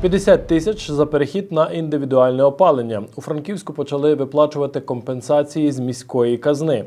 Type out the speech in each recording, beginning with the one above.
50 тисяч за перехід на індивідуальне опалення. У Франківську почали виплачувати компенсації з міської казни.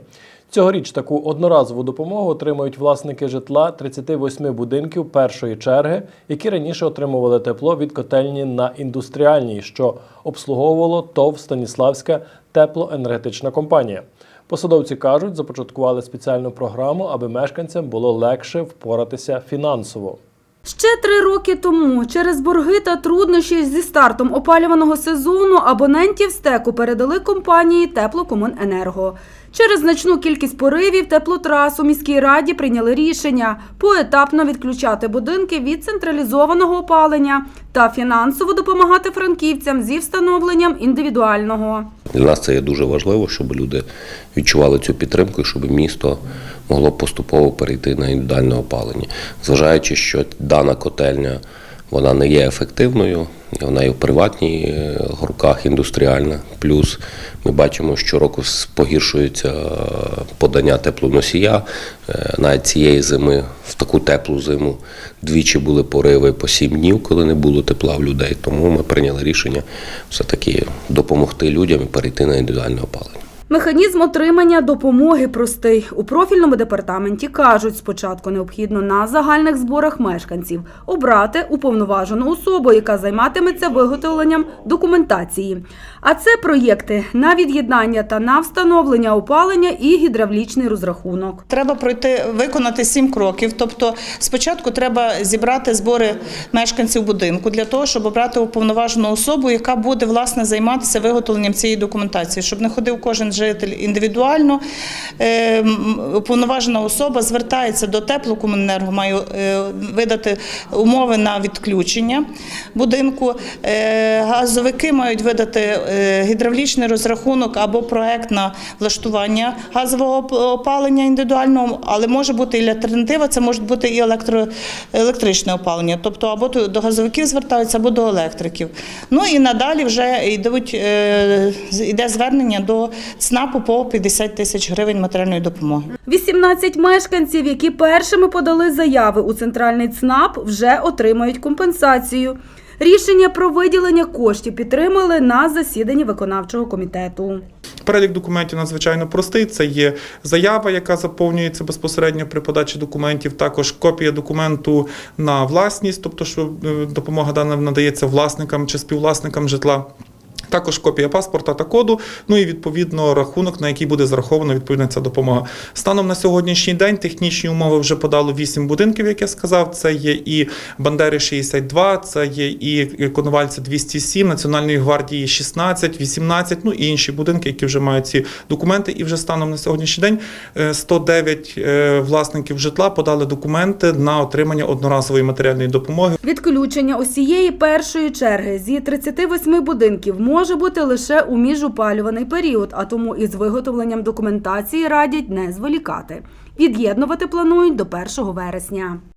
Цьогоріч таку одноразову допомогу отримують власники житла 38 будинків першої черги, які раніше отримували тепло від котельні на індустріальній, що обслуговувало ТОВ Станіславська теплоенергетична компанія. Посадовці кажуть, започаткували спеціальну програму, аби мешканцям було легше впоратися фінансово. Ще три роки тому через борги та труднощі зі стартом опалюваного сезону абонентів стеку передали компанії Теплокомуненерго. Через значну кількість поривів теплотрас у міській раді прийняли рішення поетапно відключати будинки від централізованого опалення та фінансово допомагати франківцям зі встановленням індивідуального. Для нас це є дуже важливо, щоб люди відчували цю підтримку і щоб місто могло поступово перейти на індивідуальне опалення. Зважаючи, що дана котельня вона не є ефективною, вона є в приватній е, руках індустріальна. Плюс ми бачимо, що щороку погіршується е, подання теплоносія. Е, Навіть цієї зими, в таку теплу зиму, двічі були пориви по сім днів, коли не було тепла в людей. Тому ми прийняли рішення все-таки допомогти людям і перейти на індивідуальне опалення. Механізм отримання допомоги простий. У профільному департаменті кажуть, спочатку необхідно на загальних зборах мешканців обрати уповноважену особу, яка займатиметься виготовленням документації. А це проєкти на від'єднання та на встановлення опалення і гідравлічний розрахунок. Треба пройти виконати сім кроків. Тобто, спочатку треба зібрати збори мешканців будинку для того, щоб обрати уповноважену особу, яка буде власне займатися виготовленням цієї документації, щоб не ходив кожен житель індивідуально. Е, Уповноважена особа звертається до теплокомуненерго, має е, видати умови на відключення будинку. Е, Газовики мають видати гідравлічний розрахунок або проект на влаштування газового опалення індивідуального, але може бути і альтернатива, це може бути і електро, електричне опалення, тобто або до газовиків звертаються, або до електриків. Ну і надалі вже йде звернення до ЦНАПу по 50 тисяч гривень матеріальної допомоги. 18 мешканців, які першими подали заяви у центральний ЦНАП, вже отримають компенсацію. Рішення про виділення коштів підтримали на засіданні виконавчого комітету. Перелік документів надзвичайно простий. Це є заява, яка заповнюється безпосередньо при подачі документів. Також копія документу на власність, тобто, що е, допомога дана надається власникам чи співвласникам житла. Також копія паспорта та коду, ну і відповідно рахунок, на який буде зарахована відповідна ця допомога. Станом на сьогоднішній день технічні умови вже подало 8 будинків, як я сказав. Це є і Бандери 62, це є і Коновальця 207, Національної гвардії 16, 18, ну і інші будинки, які вже мають ці документи. І вже станом на сьогоднішній день е, 109 е, власників житла подали документи на отримання одноразової матеріальної допомоги. Відключення усієї першої черги зі 38 будинків може бути лише у міжопалюваний період, а тому із виготовленням документації радять не зволікати. Від'єднувати планують до 1 вересня.